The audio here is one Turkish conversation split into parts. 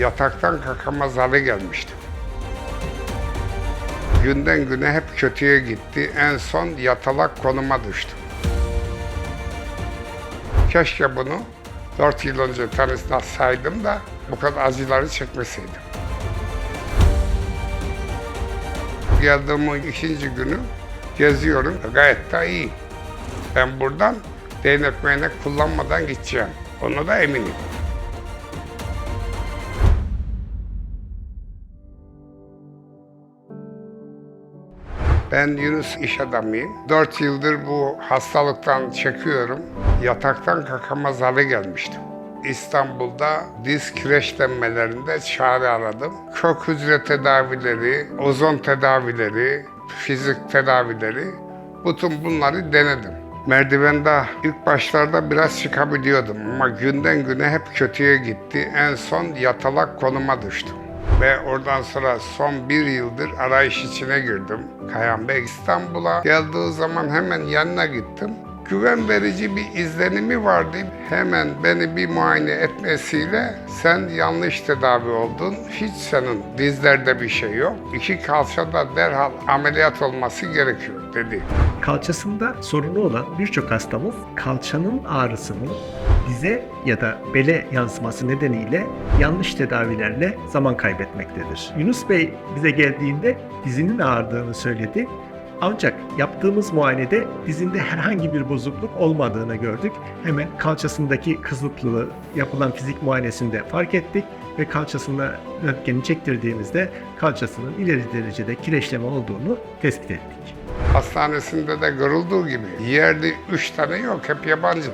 Yataktan kalkamaz hale gelmiştim. Günden güne hep kötüye gitti. En son yatalak konuma düştüm. Keşke bunu 4 yıl önce tanışsaydım da bu kadar acıları çekmeseydim. Geldiğimin ikinci günü geziyorum. Gayet de iyi. Ben buradan değnek meynek kullanmadan gideceğim. Ona da eminim. Ben Yunus iş adamıyım. 4 yıldır bu hastalıktan çekiyorum. Yataktan kalkamaz hale gelmiştim. İstanbul'da diz kireçlenmelerinde çare aradım. Kök hücre tedavileri, ozon tedavileri, fizik tedavileri, bütün bunları denedim. Merdivende ilk başlarda biraz çıkabiliyordum ama günden güne hep kötüye gitti. En son yatalak konuma düştüm. Ve oradan sonra son bir yıldır arayış içine girdim. Kayan Bey İstanbul'a geldiği zaman hemen yanına gittim. Güven verici bir izlenimi vardı. Hemen beni bir muayene etmesiyle sen yanlış tedavi oldun. Hiç senin dizlerde bir şey yok. İki kalçada derhal ameliyat olması gerekiyor dedi. Kalçasında sorunu olan birçok hastamız kalçanın ağrısının dize ya da bele yansıması nedeniyle yanlış tedavilerle zaman kaybetmektedir. Yunus Bey bize geldiğinde dizinin ağrıdığını söyledi. Ancak yaptığımız muayenede dizinde herhangi bir bozukluk olmadığını gördük. Hemen kalçasındaki kızılıklığı yapılan fizik muayenesinde fark ettik ve kalçasında röntgeni çektirdiğimizde kalçasının ileri derecede kireçleme olduğunu tespit ettik. Hastanesinde de görüldüğü gibi yerde üç tane yok, hep yabancı.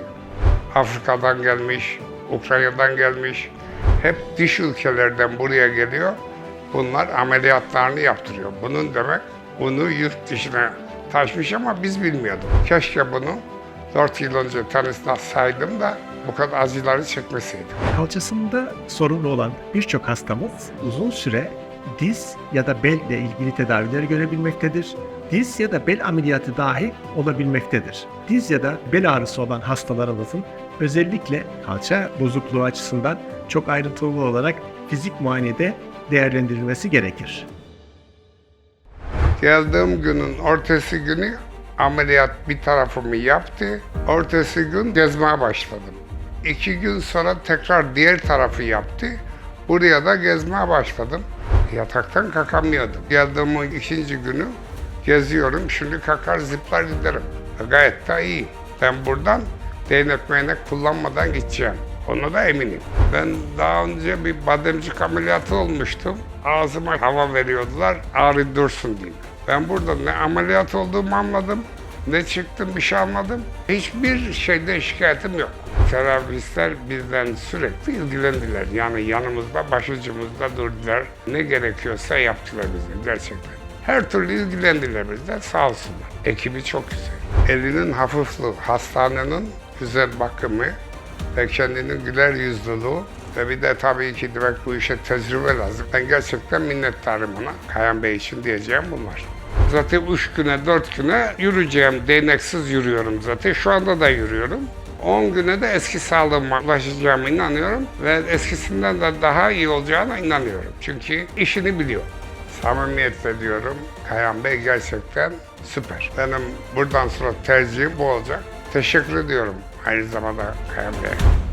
Afrika'dan gelmiş, Ukrayna'dan gelmiş, hep dış ülkelerden buraya geliyor. Bunlar ameliyatlarını yaptırıyor. Bunun demek bunu yurt dışına taşmış ama biz bilmiyorduk. Keşke bunu 4 yıl önce tanışsaydım da bu kadar acıları çekmeseydim. Kalçasında sorunlu olan birçok hastamız uzun süre diz ya da belle ilgili tedaviler görebilmektedir. Diz ya da bel ameliyatı dahi olabilmektedir. Diz ya da bel ağrısı olan hastalarımızın özellikle kalça bozukluğu açısından çok ayrıntılı olarak fizik muayenede değerlendirilmesi gerekir. Geldiğim günün ortası günü ameliyat bir tarafımı yaptı. Ortası gün gezmeye başladım. İki gün sonra tekrar diğer tarafı yaptı. Buraya da gezmeye başladım. Yataktan kalkamıyordum. Geldiğimin ikinci günü geziyorum. Şimdi kalkar zıplar giderim. Gayet de iyi. Ben buradan değnek meynek kullanmadan gideceğim. Ona da eminim. Ben daha önce bir bademcik ameliyatı olmuştum. Ağzıma hava veriyordular ağrı dursun diye. Ben burada ne ameliyat olduğumu anladım, ne çıktım bir şey anladım. Hiçbir şeyde şikayetim yok. Terapistler bizden sürekli ilgilendiler. Yani yanımızda, başucumuzda durdular. Ne gerekiyorsa yaptılar bize gerçekten. Her türlü ilgilendiler bizden sağ olsunlar. Ekibi çok güzel. Elinin hafifliği, hastanenin güzel bakımı ve kendinin güler yüzlülüğü ve bir de tabii ki demek bu işe tecrübe lazım. Ben gerçekten minnettarım ona. Kayan Bey için diyeceğim bunlar. Zaten üç güne, dört güne yürüyeceğim. Değneksiz yürüyorum zaten. Şu anda da yürüyorum. 10 güne de eski sağlığıma ulaşacağıma inanıyorum ve eskisinden de daha iyi olacağına inanıyorum. Çünkü işini biliyor. Samimiyetle diyorum, Kayan Bey gerçekten süper. Benim buradan sonra tercihim bu olacak. Teşekkür ediyorum aynı zamanda Kayan Bey'e.